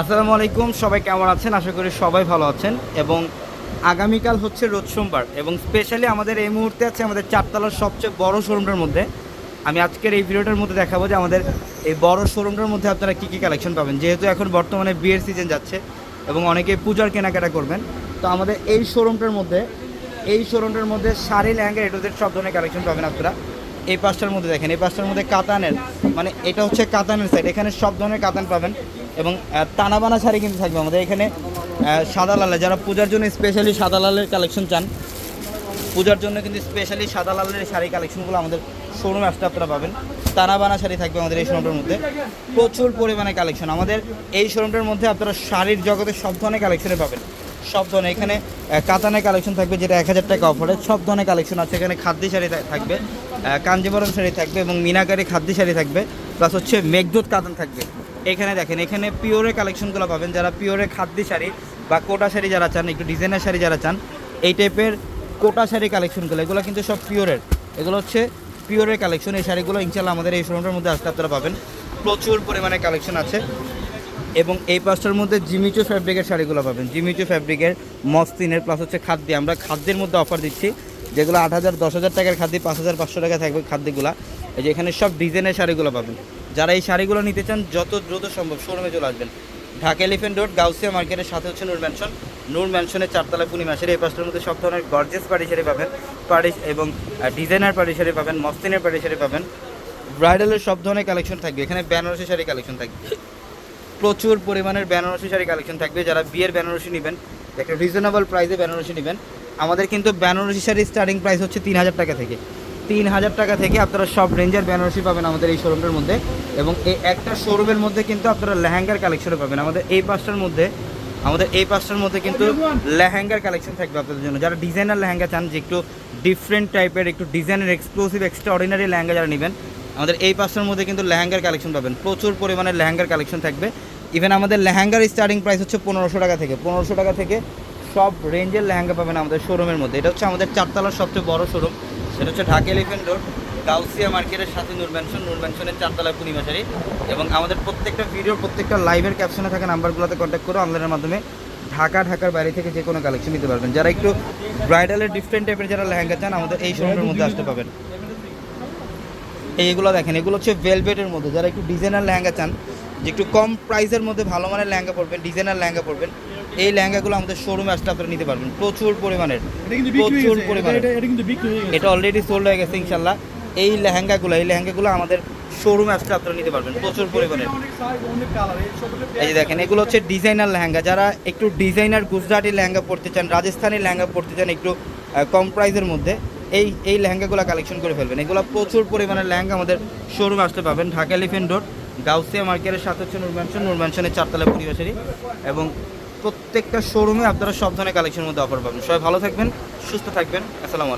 আসসালামু আলাইকুম, সবাই কেমন আছেন? আশা করি সবাই ভালো আছেন। এবং আগামীকাল হচ্ছে রোজ সোমবার এবং স্পেশালি আমাদের এই মুহূর্তে আছে আমাদের চারতলার সবচেয়ে বড় শোরুমটার মধ্যে। আমি আজকের এই ভিডিওটার মধ্যে দেখাবো যে আমাদের এই বড় শোরুমটার মধ্যে আপনারা কী কী কালেকশন পাবেন। যেহেতু এখন বর্তমানে বিয়ের সিজন যাচ্ছে এবং অনেকে পূজার কেনাকাটা করবেন, তো আমাদের এই শোরুমটার মধ্যে, এই শোরুমটার মধ্যে শাড়ি, লেহেঙ্গা এটুদের সব ধরনের কালেকশন পাবেন আপনারা। এই পাঁচটার মধ্যে দেখেন, এই পাঁচটার মধ্যে কাতানের মানে এটা হচ্ছে কাতানের সাইড এখানে সব ধরনের কাতান পাবেন। এবং টানাবানা শাড়ি কিন্তু থাকবে আমাদের এখানে। সাদা লালে যারা পূজার জন্য স্পেশালি সাদা লালের কালেকশন চান, পূজার জন্য কিন্তু স্পেশালি সাদা লালের শাড়ি কালেকশনগুলো আমাদের শোরুম অ্যাপসটা আপনারা পাবেন। তানাবানা শাড়ি থাকবে আমাদের এই শোরুমটার মধ্যে। প্রচুর পরিমাণে কালেকশন আমাদের এই শোরুমটার মধ্যে আপনারা শাড়ির জগতে সব ধরনের কালেকশনে পাবেন। সব ধরনের। এখানে কাতানের কালেকশন থাকবে যেটা এক হাজার টাকা অফারে সব ধরনের কালেকশন আছে। এখানে খাদ্যি শাড়ি থাকবে কাঞ্জিবরম শাড়ি থাকবে এবং মিনাকারি খাদ্যি শাড়ি থাকবে। প্লাস হচ্ছে মেঘদূত কাতান থাকবে। এখানে দেখেন, এখানে পিওরের কালেকশনগুলো পাবেন। যারা পিওরের খাদ্যি শাড়ি বা কোটা শাড়ি যারা চান, একটু ডিজাইনার শাড়ি যারা চান, এই টাইপের কোটা শাড়ি কালেকশনগুলো এগুলো কিন্তু সব পিওরের। এগুলো হচ্ছে পিওরের কালেকশন এই শাড়িগুলো ইনশাল্লাহ আমাদের এই শোরুমটার মধ্যে আসতে আপনারা পাবেন। প্রচুর পরিমাণে কালেকশন আছে। এবং এই পাঁচটার মধ্যে জিমিচু ফ্যাব্রিকের শাড়িগুলো পাবেন। জিমিচু ফ্যাব্রিকের মস্তিনের প্লাস হচ্ছে খাদ্য। আমরা খাদ্যের মধ্যে অফার দিচ্ছি, যেগুলো আট হাজার, দশ হাজার টাকার খাদ্য, পাঁচ হাজার পাঁচশো টাকা থাকবে খাদ্যগুলো। এই যে এখানে সব ডিজাইনের শাড়িগুলো পাবেন। যারা এই শাড়িগুলো নিতে চান, যত দ্রুত সম্ভব শোরুমে চলে আসবেন। ঢাকা এলিফেন্ট রোড গাউসিয়া মার্কেটের সাথে হচ্ছে নূর ম্যানশন নূর ম্যানশনের চারতলা পূর্ণিমাসের এই পাঁচটার মধ্যে সব ধরনের গর্জেস পাড়ি শাড়ি পাবেন। পাড়ি এবং ডিজাইনার পাড়ি শাড়ি পাবেন, মস্তিনের পাড়ি শাড়ি পাবেন। ব্রাইডালের সব ধরনের কালেকশন থাকবে। এখানে বেনারসি শাড়ি কালেকশন থাকবে। প্রচুর পরিমাণের বেনারসি শাড়ি কালেকশন থাকবে। যারা বিয়ের বেনারসি নেবেন একটা রিজনেবল প্রাইসে বেনারসি নেবেন আমাদের কিন্তু বেনারসি শাড়ির স্টার্টিং প্রাইস হচ্ছে তিন হাজার টাকা থেকে। তিন হাজার টাকা থেকে আপনারা সব রেঞ্জের বেনারসি পাবেন আমাদের এই শোরুমটার মধ্যে এবং এই একটা শোরুমের মধ্যে কিন্তু আপনারা লেহেঙ্গার কালেকশনও পাবেন। আমাদের এই পাঁচটার মধ্যে আমাদের এই পাঁচটার মধ্যে কিন্তু লেহেঙ্গার কালেকশন থাকবে আপনাদের জন্য। যারা ডিজাইনার লেহেঙ্গা চান যে একটু ডিফারেন্ট টাইপের একটু ডিজাইনের এক্সক্লুসিভ এক্সট্রা অর্ডিনারি লেহেঙ্গা যারা নেবেন আমাদের এই পাঁচটার মধ্যে কিন্তু লেহেঙ্গার কালেকশন পাবেন। প্রচুর পরিমাণে লেহেঙ্গার কালেকশন থাকবে। ইভেন আমাদের লেহেঙ্গার স্টার্টিং প্রাইস হচ্ছে পনেরোশো টাকা থেকে। পনেরোশো টাকা থেকে সব রেঞ্জের লেহেঙ্গা পাবেন আমাদের শোরুমের মধ্যে। এটা হচ্ছে আমাদের চারতলার সবচেয়ে বড় শোরুম সেটা হচ্ছে ঢাকা এলিফেন্ট রোড গাউসিয়া মার্কেটের সাথে নূর ম্যানশন নূর ম্যানশনের চারতলা পূর্ণিমাশারি। এবং আমাদের প্রত্যেকটা ভিডিও প্রত্যেকটা লাইভের ক্যাপশনে থাকা নাম্বারগুলোতে কন্ট্যাক্ট করে। অনলাইনের মাধ্যমে ঢাকা, ঢাকার বাইরে থেকে যে কোনো কালেকশন নিতে পারবেন। যারা একটু ব্রাইডালের ডিফারেন্ট টাইপের যারা লেহেঙ্গা চান, আমাদের এই শোরুমের মধ্যে আসতে পাবেন এইগুলো দেখেন এগুলো হচ্ছে ভেলভেটের মধ্যে। যারা একটু ডিজাইনার লেহেঙ্গা চান যে একটু কম প্রাইসের মধ্যে ভালো মানের লেহেঙ্গা পড়বেন ডিজাইনার লেহেঙ্গা পড়বেন এই লেহেঙ্গাগুলো আমাদের শোরুমে আসলে আপনারা নিতে পারবেন। প্রচুর পরিমাণের প্রচুর হয়েছে পরিমাণে এটা- অলরেডি সোল্ড হয়ে গেছে। ইনশাল্লাহ এই লেহেঙ্গাগুলো এই লেহেঙ্গাগুলো আমাদের শোরুমে আসলে আপনারা নিতে পারবেন প্রচুর পরিমাণের। কালার এই যে দেখেন এগুলো হচ্ছে ডিজাইনার লেহেঙ্গা। যারা একটু ডিজাইনার গুজরাটি লেহেঙ্গা পড়তে চান রাজস্থানি লেহেঙ্গা পড়তে চান একটু কম প্রাইসের মধ্যে এই এই লেহেঙ্গাগুলো কালেকশন করে ফেলবেন। এগুলো প্রচুর পরিমাণে লেহেঙ্গা আমাদের শোরুমে আসতে পাবেন ঢাকা এলিফেন্ট রোড গাউসিয়া মার্কেটের সাথে হচ্ছে নুরম্যানশন নুরম্যানশনের নূর ম্যানশনের চারতলা পরিবেশেরই। এবং প্রত্যেকটা শোরুমে আপনারা সব ধরনের কালেকশনের মধ্যে অফার পাবেন। সবাই ভালো থাকবেন, সুস্থ থাকবেন। আসসালামু আলাইকুম।